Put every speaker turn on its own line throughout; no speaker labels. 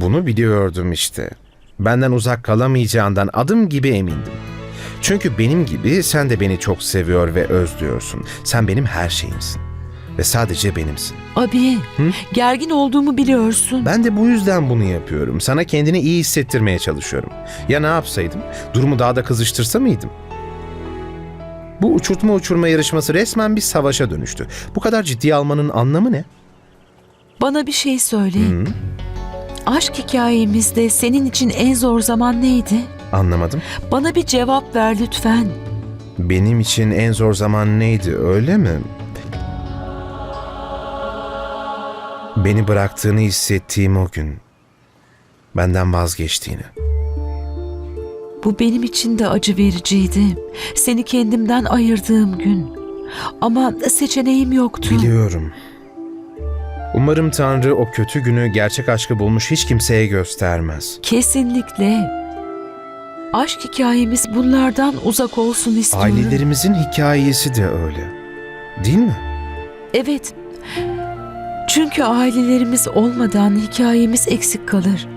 Bunu biliyordum işte. Benden uzak kalamayacağından adım gibi emindim. Çünkü benim gibi sen de beni çok seviyor ve özlüyorsun. Sen benim her şeyimsin. Ve sadece benimsin.
Abi, gergin olduğumu biliyorsun.
Ben de bu yüzden bunu yapıyorum. Sana kendini iyi hissettirmeye çalışıyorum. Ya ne yapsaydım? Durumu daha da kızıştırsa mıydım? Bu uçurtma uçurma yarışması resmen bir savaşa dönüştü. Bu kadar ciddiye almanın anlamı ne?
Bana bir şey söyle. Aşk hikayemizde senin için en zor zaman neydi?
Anlamadım.
Bana bir cevap ver lütfen.
Benim için en zor zaman neydi öyle mi? Beni bıraktığını hissettiğim o gün. Benden vazgeçtiğini.
Bu benim için de acı vericiydi. Seni kendimden ayırdığım gün. Ama seçeneğim yoktu.
Biliyorum. Umarım Tanrı o kötü günü gerçek aşkı bulmuş hiç kimseye göstermez.
Kesinlikle. Aşk hikayemiz bunlardan uzak olsun istiyorum.
Ailelerimizin hikayesi de öyle. Değil mi?
Evet. Çünkü ailelerimiz olmadan hikayemiz eksik kalır.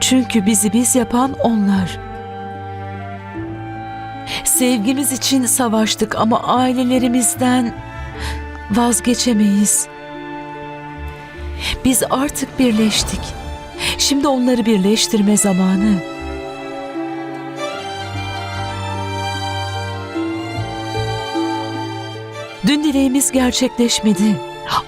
Çünkü bizi biz yapan onlar. Sevgimiz için savaştık ama ailelerimizden vazgeçemeyiz. Biz artık birleştik. Şimdi onları birleştirme zamanı. Dün dileğimiz gerçekleşmedi.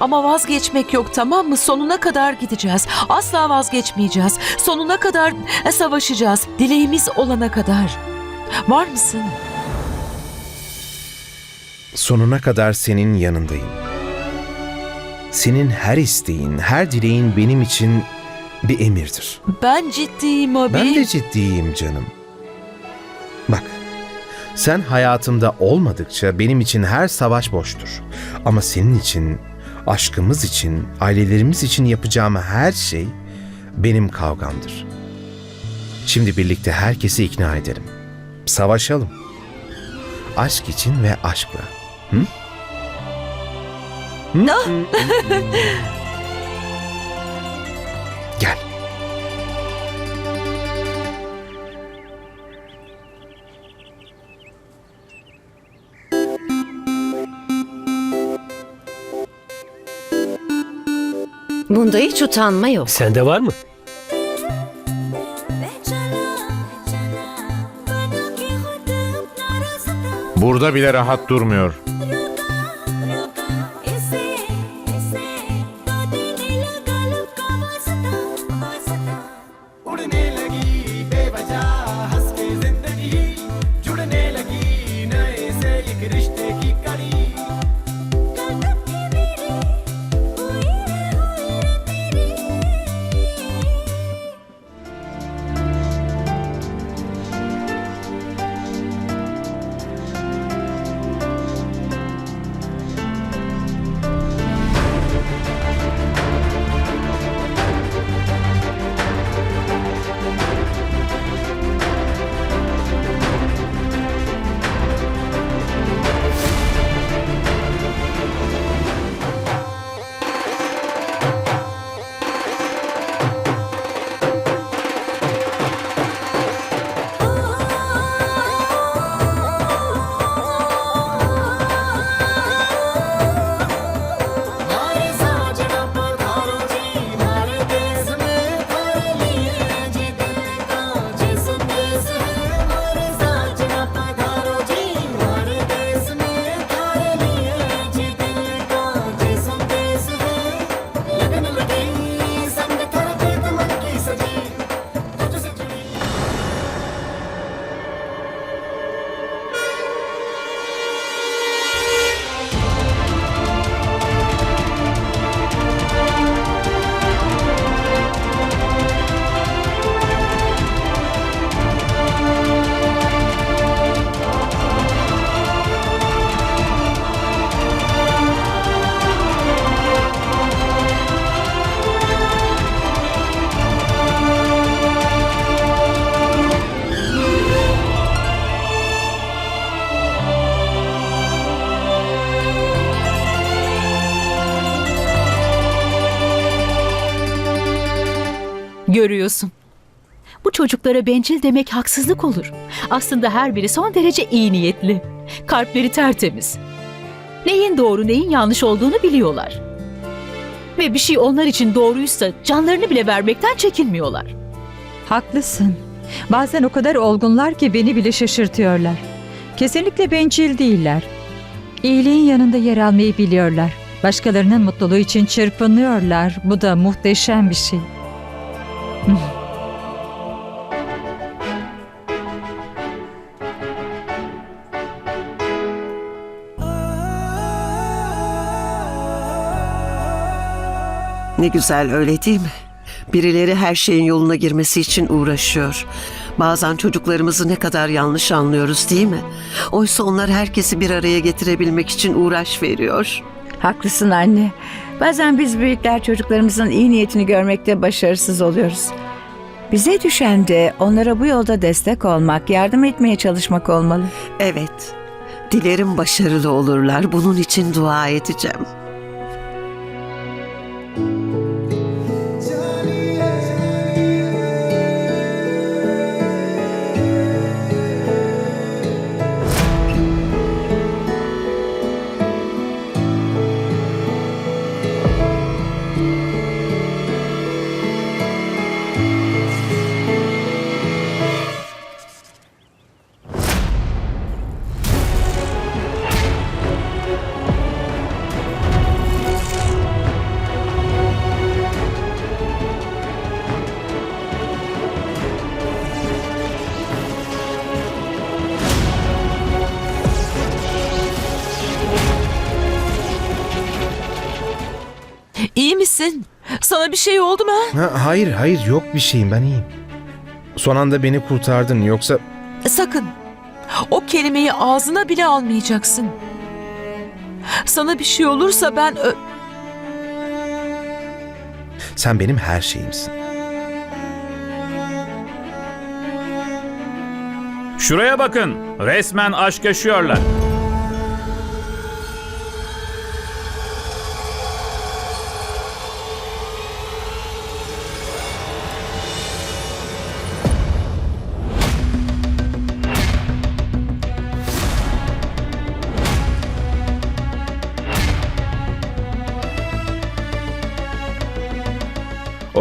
Ama vazgeçmek yok tamam mı? Sonuna kadar gideceğiz. Asla vazgeçmeyeceğiz. Sonuna kadar savaşacağız. Dileğimiz olana kadar. Var mısın?
Sonuna kadar senin yanındayım. Senin her isteğin, her dileğin benim için bir emirdir.
Ben ciddiyim abi.
Ben de ciddiyim canım. Bak, sen hayatımda olmadıkça benim için her savaş boştur. Ama senin için, aşkımız için, ailelerimiz için yapacağım her şey benim kavgamdır. Şimdi birlikte herkesi ikna edelim. Savaşalım. Aşk için ve aşkla. Hı? Hı? Gel.
Bunda hiç utanma yok.
Sende var mı?
Burada bile rahat durmuyor.
Görüyorsun. Bu çocuklara bencil demek haksızlık olur. Aslında her biri son derece iyi niyetli. Kalpleri tertemiz. Neyin doğru neyin yanlış olduğunu biliyorlar. Ve bir şey onlar için doğruysa canlarını bile vermekten çekinmiyorlar.
Haklısın. Bazen o kadar olgunlar ki beni bile şaşırtıyorlar. Kesinlikle bencil değiller. İyiliğin yanında yer almayı biliyorlar. Başkalarının mutluluğu için çırpınıyorlar. Bu da muhteşem bir şey.
Ne güzel öyle değil mi? Birileri her şeyin yoluna girmesi için uğraşıyor. Bazen çocuklarımızı ne kadar yanlış anlıyoruz değil mi? Oysa onlar herkesi bir araya getirebilmek için uğraş veriyor.
Haklısın anne. Bazen biz büyükler çocuklarımızın iyi niyetini görmekte başarısız oluyoruz. Bize düşen de onlara bu yolda destek olmak, yardım etmeye çalışmak olmalı.
Evet. Dilerim başarılı olurlar. Bunun için dua edeceğim.
İyi misin? Sana bir şey oldu mu?
Ha, hayır hayır yok bir şeyim ben iyiyim. Son anda beni kurtardın yoksa
Sakın. O kelimeyi ağzına bile almayacaksın. Sana bir şey olursa ben ö-
sen benim her şeyimsin.
Şuraya bakın. Resmen aşk yaşıyorlar.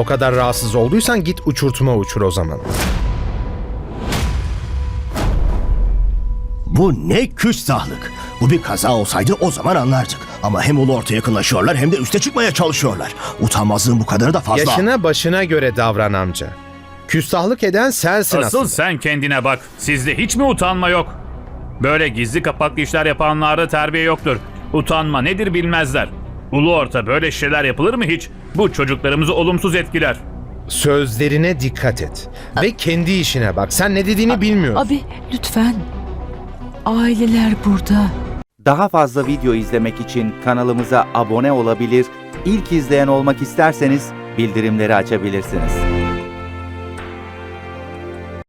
O kadar rahatsız olduysan git uçurtma uçur o zaman.
Bu ne küstahlık. Bu bir kaza olsaydı o zaman anlardık. Ama hem ulu orta yakınlaşıyorlar hem de üste çıkmaya çalışıyorlar. Utanmazlığın bu kadarı da fazla.
Yaşına başına göre davran amca. Küstahlık eden sensin
Asıl
aslında.
sen kendine bak. Sizde hiç mi utanma yok? Böyle gizli kapaklı işler yapanlarda terbiye yoktur. Utanma nedir bilmezler. Ulu orta böyle şeyler yapılır mı hiç? Bu çocuklarımızı olumsuz etkiler.
Sözlerine dikkat et. Ve kendi işine bak. Sen ne dediğini bilmiyorsun.
Abi lütfen. Aileler burada.
Daha fazla video izlemek için kanalımıza abone olabilir, ilk izleyen olmak isterseniz bildirimleri açabilirsiniz.